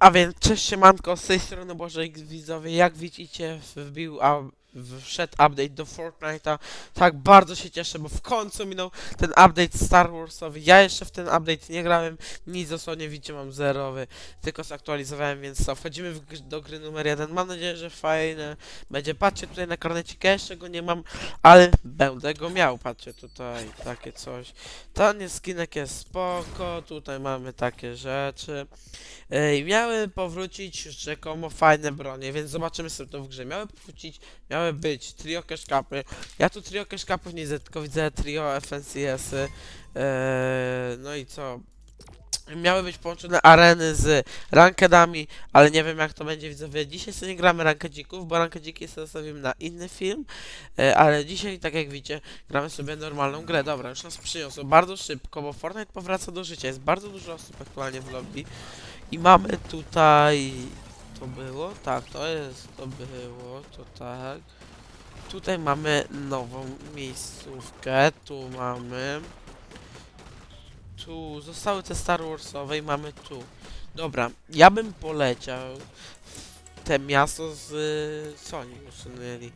A więc cześć siemanko, z tej strony Bożej widzowie, jak widzicie wbił, a wszedł update do Fortnite'a, tak bardzo się cieszę, bo w końcu minął ten update Star Warsowy, ja jeszcze w ten update nie grałem, nic dosłownie widzicie mam zerowy, tylko zaktualizowałem, więc co, wchodzimy w, do gry numer jeden, mam nadzieję, że fajne będzie, patrzcie tutaj na karnecik, ja jeszcze go nie mam, ale będę go miał, patrzcie tutaj, takie coś, ten skinek jest spoko, tutaj mamy takie rzeczy, Ej, miały powrócić rzekomo fajne bronie, więc zobaczymy sobie to w grze. Miały powrócić, miały być trio cashcapy. Ja tu trio cashcapów nie widzę, tylko widzę trio FNCS-y. Eee, no i co? Miały być połączone areny z rankedami, ale nie wiem jak to będzie widzowie. Dzisiaj sobie nie gramy rankedzików, bo rankedziki sobie zostawimy na inny film. E, ale dzisiaj, tak jak widzicie, gramy sobie normalną grę. Dobra, już nas przyniosło bardzo szybko, bo Fortnite powraca do życia. Jest bardzo dużo osób aktualnie w lobby. I mamy tutaj... To było? Tak, to jest, to było, to tak. Tutaj mamy nową miejscówkę, tu mamy... Tu zostały te Star Warsowe i mamy tu. Dobra, ja bym poleciał te miasto z... y, oni usunęli?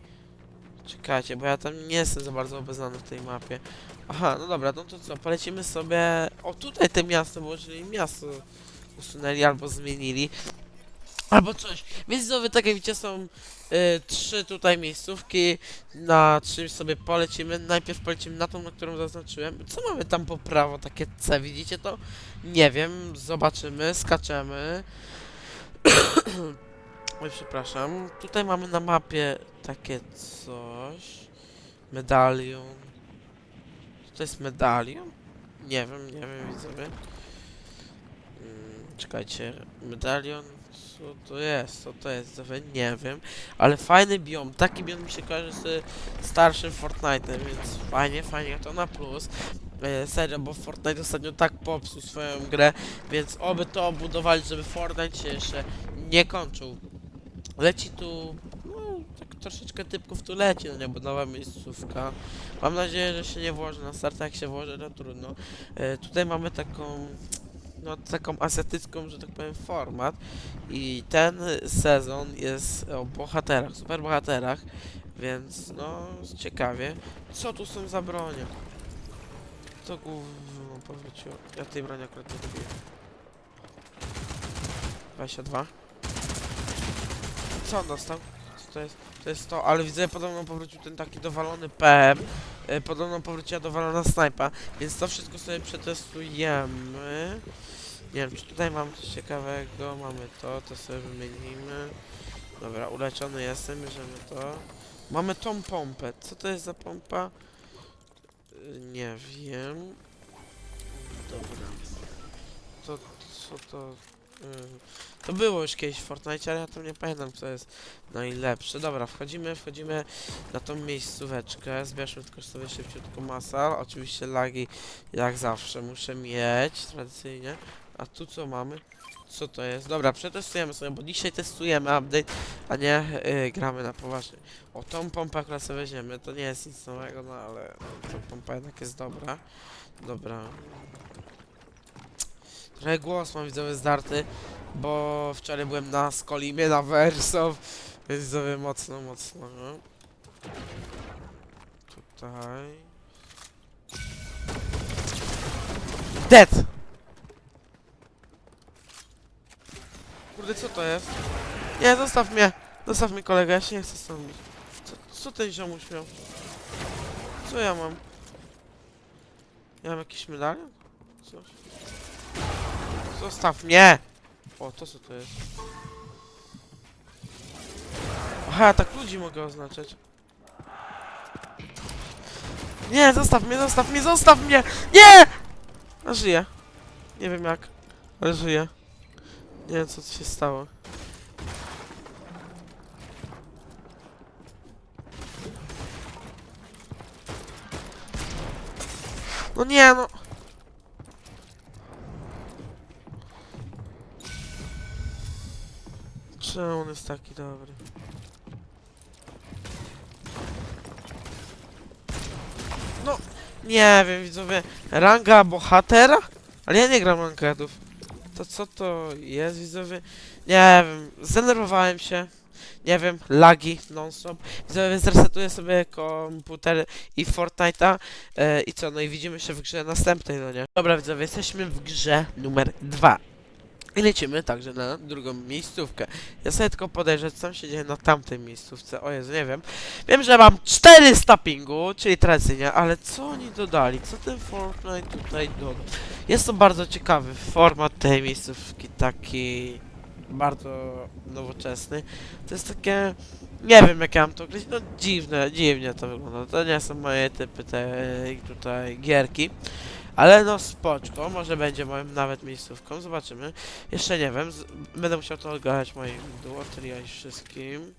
Czekajcie, bo ja tam nie jestem za bardzo obeznany w tej mapie. Aha, no dobra, no to co, polecimy sobie... O, tutaj te miasto było, czyli miasto usunęli albo zmienili. Albo coś. Więc znowu, tak jak widzicie, są y, trzy tutaj miejscówki. Na czymś sobie polecimy. Najpierw polecimy na tą, na którą zaznaczyłem. Co mamy tam po prawo? Takie C, widzicie to? Nie wiem, zobaczymy, skaczemy. Oj, przepraszam. Tutaj mamy na mapie takie coś. Medalion. To jest medalion? Nie wiem, nie wiem, widzowie. Mm, Czekajcie, medalion, co to jest, co to jest, widzowie? nie wiem, ale fajny biom, taki biom mi się kojarzy z starszym Fortnite'em, więc fajnie, fajnie, to na plus. E, serio, bo Fortnite ostatnio tak popsuł swoją grę, więc oby to budowali, żeby Fortnite się jeszcze nie kończył. Leci tu, no, tak troszeczkę typków tu leci, no nie, bo nowa miejscówka. Mam nadzieję, że się nie włoży na start, jak się włoży, to trudno. E, tutaj mamy taką, no taką azjatycką, że tak powiem, format i ten sezon jest o bohaterach, super bohaterach, więc no ciekawie. Co tu są za bronie? To gówno powróciło. Ja tej broni akurat nie lubię. 22. Co on dostał? To jest? To jest to, ale widzę, podobno powrócił ten taki dowalony PM. E, podobno powróciła dowalona snajpa, więc to wszystko sobie przetestujemy. Nie wiem, czy tutaj mam coś ciekawego. Mamy to, to sobie wymienimy. Dobra, uleczony jestem, bierzemy to. Mamy tą pompę. Co to jest za pompa? Y, Nie wiem. Dobra. To, co to... y, To było już kiedyś w Fortnite, ale ja tam nie pamiętam, co jest najlepsze. Dobra, wchodzimy, wchodzimy na tą miejscóweczkę. Zbierzmy tylko sobie szybciutko masa. Oczywiście lagi, jak zawsze, muszę mieć, tradycyjnie. A tu co mamy? Co to jest? Dobra, przetestujemy sobie, bo dzisiaj testujemy update, a nie yy, gramy na poważnie. O, tą pompę sobie weźmiemy, to nie jest nic nowego, no ale ta pompa jednak jest dobra. Dobra. Trochę głos mam widzowie zdarty, bo wczoraj byłem na Skolimie, na Verso, więc widzowie mocno, mocno, no. Tutaj. Dead! Kurde, co to jest? Nie, zostaw mnie! Zostaw mnie kolega, ja się nie chcę stąd. Co, co ten ziomuś miał? Co ja mam? Ja mam jakiś medalion? Coś? Zostaw mnie! O, to co to jest? Aha, tak ludzi mogę oznaczać. Nie, zostaw mnie, zostaw mnie, zostaw mnie! Nie! A żyję. Nie wiem jak, ale żyję. Nie wiem co się stało. No nie no. Czemu on jest taki dobry? No, nie wiem widzowie. Ranga bohatera? Ale ja nie gram ranketów. To co to jest, widzowie? Nie wiem, zdenerwowałem się. Nie wiem, lagi non-stop. Widzowie, zresetuję sobie komputer i Fortnite'a. E, I co, no i widzimy się w grze następnej, no nie? Dobra, widzowie, jesteśmy w grze numer dwa. I lecimy także na drugą miejscówkę. Ja sobie tylko podejrzę, co się dzieje na tamtej miejscówce. O Jezu, nie wiem. Wiem, że mam 400 pingu, czyli tradycyjnie, ale co oni dodali? Co ten Fortnite tutaj dodał? Jest to bardzo ciekawy format tej miejscówki, taki bardzo nowoczesny. To jest takie, nie wiem jak ja mam to określić, no dziwne, dziwnie to wygląda. To nie są moje typy tej tutaj gierki. Ale no spoczko, może będzie moją nawet miejscówką, zobaczymy. Jeszcze nie wiem, będę musiał to ogarać moim duo, wszystkim.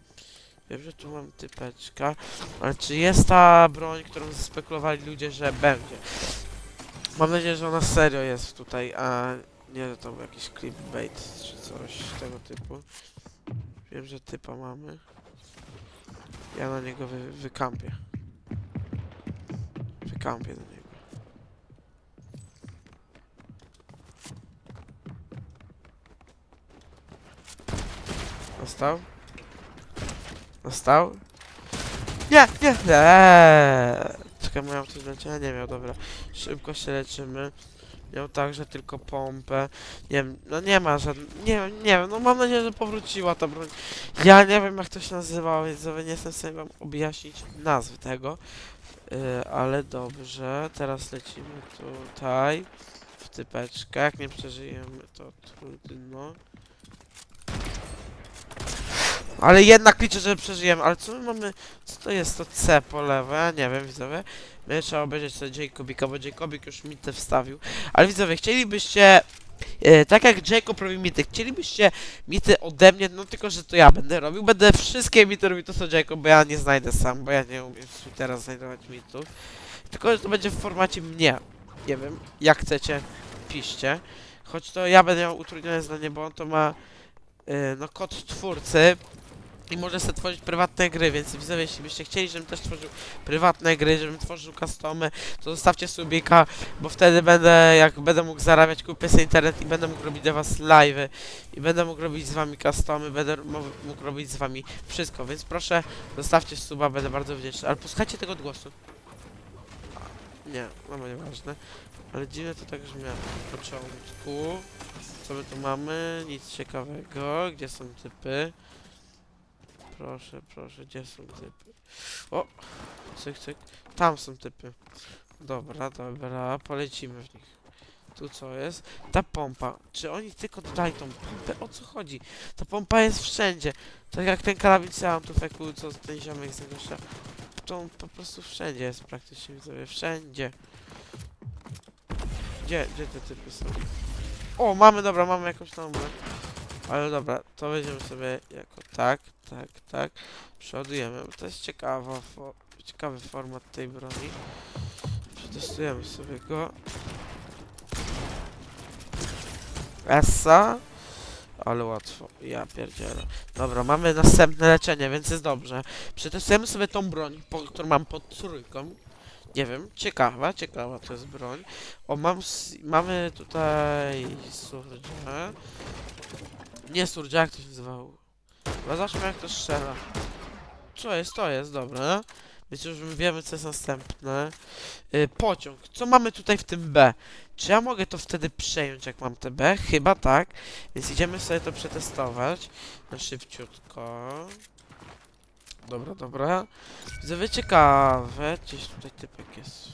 Wiem, że tu mam typeczka, ale czy jest ta broń, którą spekulowali ludzie, że będzie? Mam nadzieję, że ona serio jest tutaj, a nie, że to był jakiś clickbait czy coś tego typu. Wiem, że typa mamy. Ja na niego wy, wykampię. Wykampię na niego. Dostał? Dostał? Nie, nie, nie. Czekaj, miał coś leczenia? Nie miał, dobra. Szybko się leczymy. Miał także tylko pompę. Nie wiem, no nie ma żadnej, nie wiem, nie wiem, no mam nadzieję, że powróciła ta broń. Ja nie wiem jak to się nazywało, więc nie jestem w stanie wam objaśnić nazwy tego. Yy, ale dobrze, teraz lecimy tutaj. W typeczkę, jak nie przeżyjemy to trudno. Ale jednak liczę, że przeżyjemy. Ale co my mamy? Co to jest to C po lewo? Ja nie wiem, widzowie. My trzeba obejrzeć sobie Jacobika, bo Jacobik już mi te wstawił. Ale widzowie, chcielibyście... E, tak jak Jacob robi mity, chcielibyście mity ode mnie, no tylko, że to ja będę robił. Będę wszystkie mity robił to co Jacob, bo ja nie znajdę sam, bo ja nie umiem teraz znajdować mitów. Tylko, że to będzie w formacie mnie. Nie wiem, jak chcecie, piszcie. Choć to ja będę miał utrudnione zdanie, bo on to ma e, no kod twórcy i może sobie tworzyć prywatne gry, więc widzowie, jeśli byście chcieli, żebym też tworzył prywatne gry, żebym tworzył customy, to zostawcie subika, bo wtedy będę, jak będę mógł zarabiać, kupię sobie internet i będę mógł robić dla was live'y i będę mógł robić z wami customy, będę mógł robić z wami wszystko, więc proszę, zostawcie suba, będę bardzo wdzięczny, ale posłuchajcie tego odgłosu. Nie, no nieważne, ale dziwne to tak brzmi na początku. Co my tu mamy? Nic ciekawego. Gdzie są typy? Proszę, proszę, gdzie są typy? O! Cyk, cyk. Tam są typy. Dobra, dobra, polecimy w nich. Tu co jest? Ta pompa. Czy oni tylko dodali tą pompę? O co chodzi? Ta pompa jest wszędzie. Tak jak ten karabin Soundeffectu, co ten ziomek z tego strzela. To on po prostu wszędzie jest praktycznie, widzowie. Wszędzie. Gdzie, gdzie te typy są? O, mamy, dobra, mamy jakąś tam. Ale dobra, to weźmiemy sobie jako tak, tak, tak. Przeładujemy. To jest ciekawa, fo ciekawy format tej broni. Przetestujemy sobie go. Essa. Ale łatwo. Ja pierdzielę. Dobra, mamy następne leczenie, więc jest dobrze. Przetestujemy sobie tą broń, po, którą mam pod trójką. Nie wiem, ciekawa, ciekawa to jest broń. O, mam, mamy tutaj surge. Nie surge, jak to się nazywało? Chyba zawsze jak to strzela. Co jest, to jest, dobra. Więc już wiemy, co jest następne. Y, pociąg. Co mamy tutaj w tym B? Czy ja mogę to wtedy przejąć, jak mam te B? Chyba tak. Więc idziemy sobie to przetestować. Na szybciutko. Dobra, dobra. Widzowie ciekawe. Gdzieś tutaj typek jest.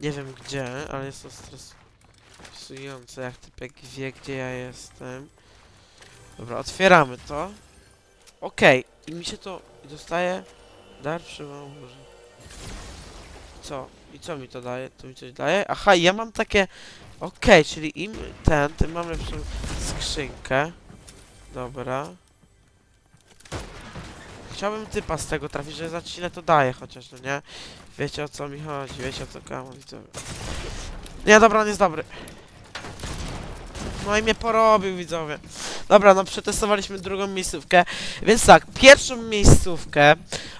Nie wiem gdzie, ale jest to stresujące, jak typek wie, gdzie ja jestem. Dobra, otwieramy to. Okej, i mi się to dostaje. Dar przywołał. Co? I co mi to daje? To mi coś daje? Aha, ja mam takie... Okej, czyli im ten, tym mamy lepszą skrzynkę. Dobra. Chciałbym typa z tego trafić, że zobaczyć ile to daje chociaż, no nie? Wiecie o co mi chodzi, wiecie o co widzowie. Nie, dobra, on jest dobry. No i mnie porobił widzowie. Dobra, no przetestowaliśmy drugą miejscówkę. Więc tak, pierwszą miejscówkę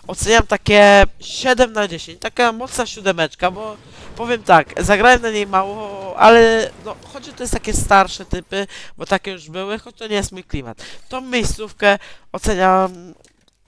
oceniam takie 7 na 10, taka mocna siódemeczka, bo powiem tak, zagrałem na niej mało, ale no, choć to jest takie starsze typy, bo takie już były, choć to nie jest mój klimat. Tą miejscówkę oceniam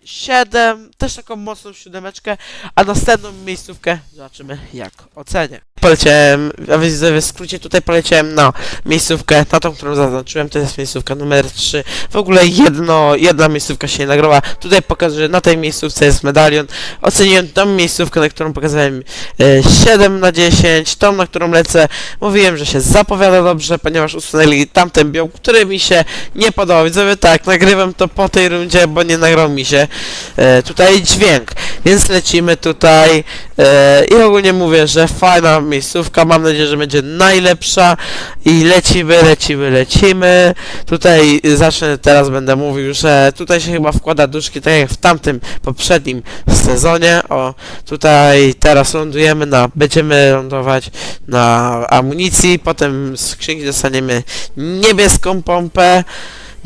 7, też taką mocną siódemeczkę, a następną miejscówkę zobaczymy jak ocenię. Poleciałem, a więc w skrócie tutaj poleciałem na miejscówkę, na tą, którą zaznaczyłem, to jest miejscówka numer 3. W ogóle jedno, jedna miejscówka się nie nagrała. Tutaj pokażę, że na tej miejscówce jest medalion. Oceniłem tą miejscówkę, na którą pokazałem e, 7 na 10, tą, na którą lecę. Mówiłem, że się zapowiada dobrze, ponieważ usunęli tamten biom, który mi się nie podobał. Widzowie, tak, nagrywam to po tej rundzie, bo nie nagrał mi się e, tutaj dźwięk. Więc lecimy tutaj e, i ogólnie mówię, że fajna miejscówka, mam nadzieję, że będzie najlepsza i lecimy, lecimy, lecimy. Tutaj zacznę, teraz będę mówił, że tutaj się chyba wkłada duszki, tak jak w tamtym poprzednim sezonie. O, tutaj teraz lądujemy na, będziemy lądować na amunicji, potem z skrzynki dostaniemy niebieską pompę.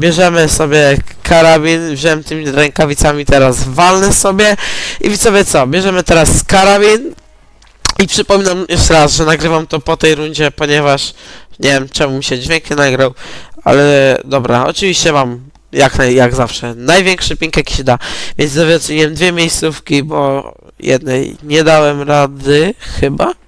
Bierzemy sobie karabin, wziąłem tymi rękawicami, teraz walnę sobie i widzowie co, bierzemy teraz karabin i przypominam jeszcze raz, że nagrywam to po tej rundzie, ponieważ nie wiem czemu mi się dźwięk nie nagrał, ale dobra, oczywiście mam jak, naj, jak zawsze największy ping jaki się da, więc widzowie oceniłem dwie miejscówki, bo jednej nie dałem rady, chyba.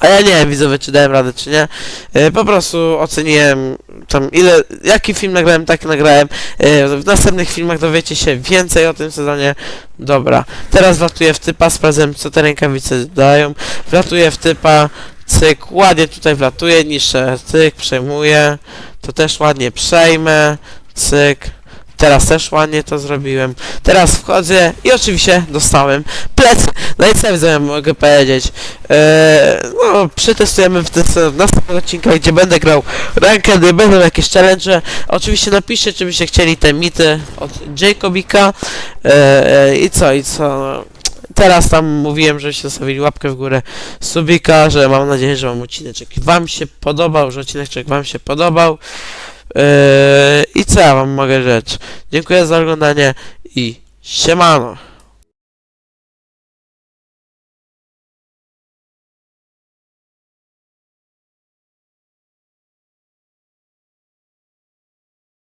A ja nie wiem, widzowie, czy dałem radę, czy nie. E, po prostu oceniłem tam ile, jaki film nagrałem, taki nagrałem. E, w następnych filmach dowiecie się więcej o tym sezonie. Dobra, teraz wlatuję w typa, sprawdzam co te rękawice dają. Wlatuję w typa, cyk, ładnie tutaj wlatuję, niszczę, cyk, przejmuję. To też ładnie przejmę, cyk. Teraz też ładnie to zrobiłem. Teraz wchodzę i oczywiście dostałem plec. No i co widzowie, mogę powiedzieć. Eee, no, przetestujemy w, w następnych odcinkach, gdzie będę grał rankedy, będą jakieś challenge. Oczywiście napiszcie, czy byście chcieli te mity od Jacobika. Eee, I co, i co. Teraz tam mówiłem, żebyście zostawili łapkę w górę subika, że mam nadzieję, że wam odcineczek wam się podobał, że odcineczek wam się podobał. Eee, I co ja wam mogę rzec? Dziękuję za oglądanie i siemano.